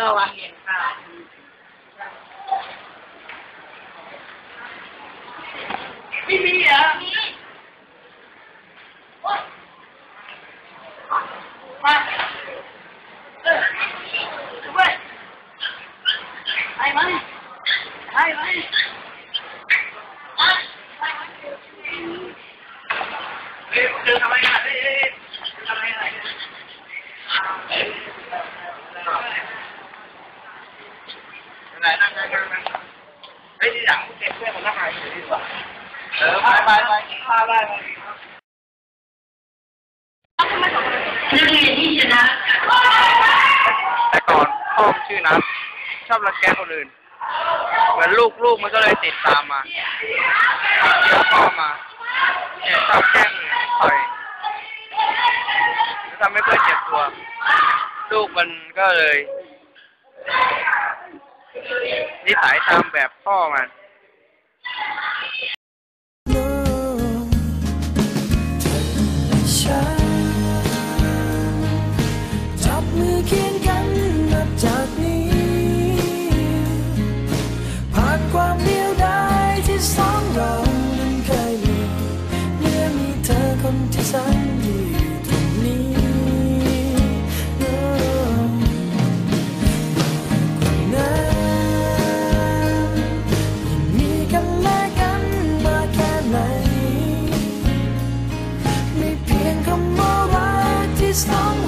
đâu ạ? Bibi ạ? Hai mấy? Hai mấy? Đừng làm anh hạt đi, đừng làm anh hạt đi. ไหมไปไหมอะไปไหมเฮ้ยเจอทำไมอะเฮ้ยเฮ้ยทำไมอะไรไหนนั่งนั่งนั่งนั่งเฮ้ยทีหลังเก็บเพื่อนมันละหายอยู่ดีกว่าเออไปไปไปพาไปไปนักเรียนที่ชนะแต่ก่อนพ่อชื่อนัทชอบรังแกคนอื่น เหมือนลูกลูกมันก็เลยติดตามมาเดี๋ยวพ่อมาเนี่ยชอบแกล้งต่อยแล้วทำให้เพื่อนเจ็บตัว ลูกมันก็เลย นิสัยตามแบบพ่อมัน Stronger.